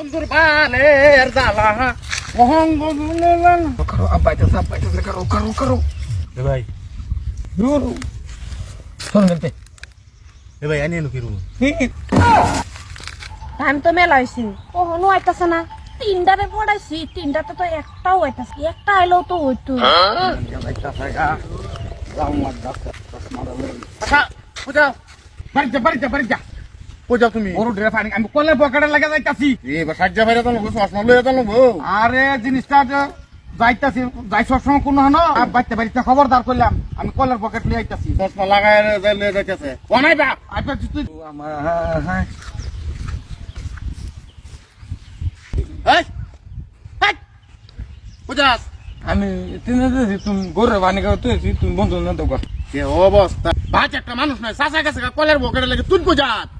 বন্ধুর বালের জ্বালা। অহঙ্গ করো আব্বাইতেছে আব্বাইতেছে করো করো করো। এ ভাই। দূর। শোন গেলতে এ ভাই আনি টাইম তো মেলা হয়েছে কখনো আইতাছে না। তিনটারে পড়াইছি তিনটাতে তো একটাও আইতাছে। একটা আইলেও তো হইতো। আচ্ছা পূজাও বাড়িতে বাড়িতে তুমি? গরু ড্রে পানি আমি কলের পকেটে লাগে যাইতাছি। এ বা সাজ্জা ভাইরা তো লোক চশমা লইয়া তো লোক আরে জিনিসটা যে যাইতাছি যাই সবসময় কোনো হনো বাড়িতে বাড়িতে খবরদার করলাম আমি কলের পকেট লিয়ে আইতাছি। চশমা লাগায় লইয়া যাইতেছে। অনাই বা! আইপা তুই আমার হ্যাঁ এই এই আমি তিনে দিয়েছি তুমি গরু খাও তুই তুমি বন্ধু না তো যে অবস্থা? বাচ একটা মানুষ সাসা গেছে কলের বকেটে লাগে তুই পূজাত তিনে দিয়েছি বা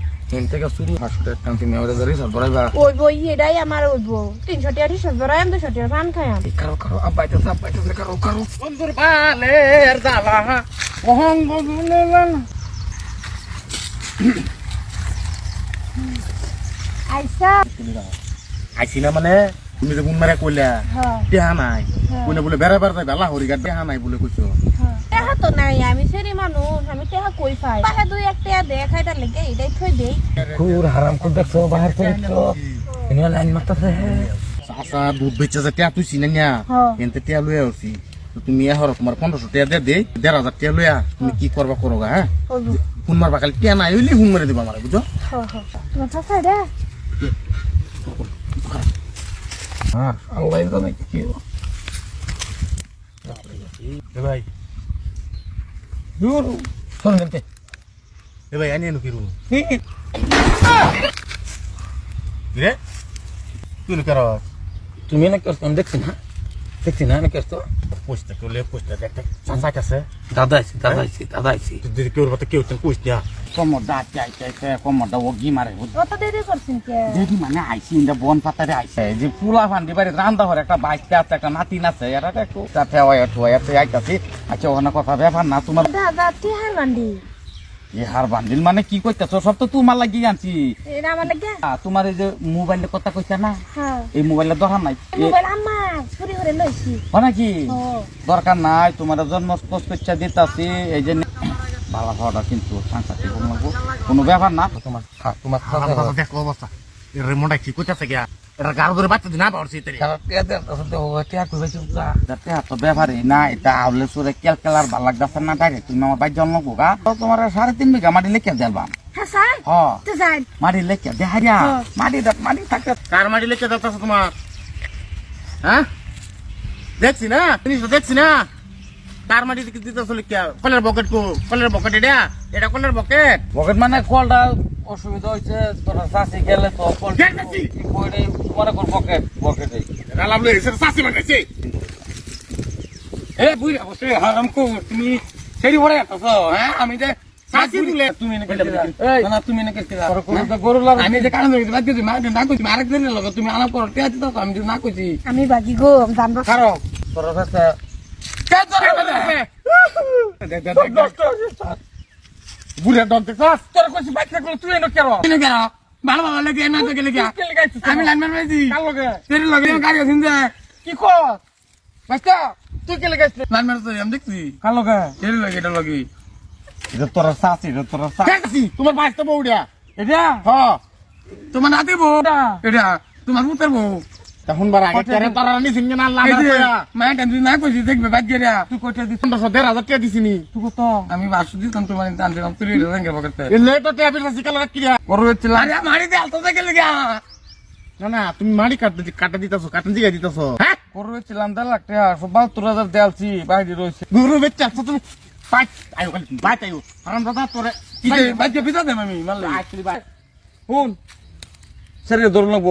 হিন থেকে শুরু। পাঁচশো টাকা টান তুমি আমাদের গাড়ি সব বড়াইবা ওই বই এটাই আমার ওই বউ। তিনশো টাকা টিশার্ট ধরাই আমি দুশো টাকা পান খাই আমি। কারও কারও আব্বাইতেছে আব্বাইতেছে কারও কারও। সুন্দর বালের জ্বালা অহঙ্গ আইসা। আইসি না মানে? তুমি যে গুণ মারে কইলা হ্যাঁ দেহা নাই হ্যাঁ। কোনে বলে বেড়াবার যাই বেলা হরিগার দেহা নাই বলে কইছো হ্যাঁ টেহা তো নাই আমি সেরি মানুষ আমি টেহা কই পাই পাহে দুই এক টেহা দে খাইটার লেগে এটাই থই দেই খুর হারাম করে দেখছ বাহির করে দেখছ এনে লাইন মারতেছে চাচা দুধ বেচে যে টিয়া তুই চিনে না হ্যাঁ। এনতে টিয়া লইয়া আসি তুমি এহর তোমার পনেরোশো টিয়া দে দে দেড় হাজার টিয়া লইয়া তুমি কি করবা করো গা হ্যাঁ ফোন মারবা খালি টিয়া নাই হইলে ফোন মারে দিবা আমার বুঝো হ্যাঁ হ্যাঁ তোমার চাচা রে হ্যাঁ আল্লাহ জানে কি ভাই দূর শোন গেলতে এ ভাই আনি এনো কিরু রে তুই লো করো তুমি না করছ আমি দেখছি না দেখছি না না করছ পোস্টটা কেউ লে পোস্টটা দেখতে চাচা কাছে দাদা আইছি দাদা আইছি দাদা আইছি যদি কেউ কেউ তেন পোস্ট দিয়া কমরটা চাইছে কমরটা ওগি মারে অত দেরি করছেন কে? দেখি মানে আইসি ইন্দা বন পাতারে আইসে যে পুলা ফান্ডি বাড়ি রান্দা হরে একটা বাইকটা আছে একটা নাতি আছে এরা একটু ঠেওয়াই ঠুয়াই আছে আইতাছি। আচ্ছা ওখানে কথা ব্যাপার না তোমার দাদা টেহা মান্ডি এই হার বান্ডিল মানে কি কইতাছো? সব তো তোমার লাগি আনছি। আমার লাগে? তোমার এই যে মোবাইলের কথা কইছা না? হ্যাঁ। এই মোবাইলের দরকার নাই। এ, মোবাইল আমার চুরি করে লইছি। হয় নাকি? দরকার নাই তোমার জন্ম করছা দিতাছি এই যে ভালো হওয়াটা কিন্তু সাংসারিক কোনো ব্যাপার না। তোমার তোমার দেখো অবস্থা। এর রেমোটা কি কইতাছে গিয়া এটা ধরে বাচ্চা পারছি তো ও টিয়া কই বাইছো যা। যাতে এত ব্যাপারে না এটা আউলে সুরে কেল কেলার ভালো লাগতেছে না ডাইরেক্ট তুমি আমার বাইর জন্ম গোগা তো তোমার সাড়ে তিন বিঘা মাটি লেখা দেলবাম হ্যাঁ স্যার। হ। তো যাই মাটি লেখা দেহারিয়া হ্যাঁ। মাটি মাটি থাকে। কার মাটি লেখা যাচ্ছে তোমার? হ্যাঁ? দেখছি না? জিনিসটা দেখছি না? কার মাটি দিতে লিখা কলের বকেট কো কলের বকেট এটা এটা কলের বকেট পকেট মানে কলটা অসুবিধা হয়েছে তোরা চাষি গেলে তো কল কে কইরে মনে কর পকেট পকেটে রালাম লই এসে সাসি বানাইছে। এ বুই অবশ্য হারাম কো তুমি সেরি বড় এতছ হ্যাঁ? আমি যে সাসি তুলে তুমি না এই। না তুমি না কেটে তোর কোনো তো গরু লাগা আমি যে কারণ ধরে বাদ দিছি মার না কইছি আরেক দিন লগে তুমি আনা পর টিয়া দিত আমি যে না কইছি। আমি বাকি গো জানব বুড়া দন্ত চাস তোর কইছি বাইক থাকলে তুই এনে কেন তুই কেন ভালো ভালো লাগে না তো গেলে আমি লাইন মার মাইছি লগে? তেরি লগে গাড়ি আছে যে কি কর? বাচ্চা। তুই কে লাগাইছিস লাইন মারছ আমি দেখছি। কার লগে? তেরি লগে এটা লগে। এটা তোর চাষি এটা তোর দেখছি তোমার বউড়া এটা। হ। তোমার নাতি বউ। এটা তোমার পুতের বউ। তখন বার আগে তেরে তারা নিছিন না আল্লাহ এই যে কইয়া। মায়ের টেন না কইছি দেখবে বাদ গেরা। তুই কইতে দেড় হাজার টাকা দিছিনি। তুই কত আমি বাসু দিতাম তোমার টানছিলাম তুই রেঙ্গে পকেটে এ লেটো ট্যাবের রাশি কালার কিয়া করবেছিলাম আরে মারি দে আলতো দেখে লেগে না না তুমি মাড়ি কাটতে কাটা দিতাছো কাটন জিগা দিতাছো। হ্যাঁ? দেড় লাখ টাকা সব বাহাত্তর হাজার দেয়ালছি বাইরে রয়েছে। গুরু বেচ্চা তুমি? পাঁচ আয়ো বাইত আয়ো। আরাম দাদা তোরে কি যে বাচ্চা পিতা দেম আমি মারলে বাই। শুন। সেরে ধরে নেব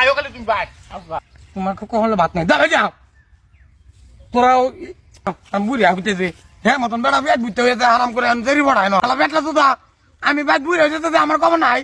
আয়ো তুমি তোমার কখন ভাত নাই। দাঁড়া যাও। তোরাও আমি বুড়ি হইতেছে। হ্যাঁ মতন বেড়া পেট বুঝতে হয়েছে আরাম করে আমি জেরি পড়াই না। বেটলা তো আমি বাইট বুড়ি হয়েছে আমার কম নাই।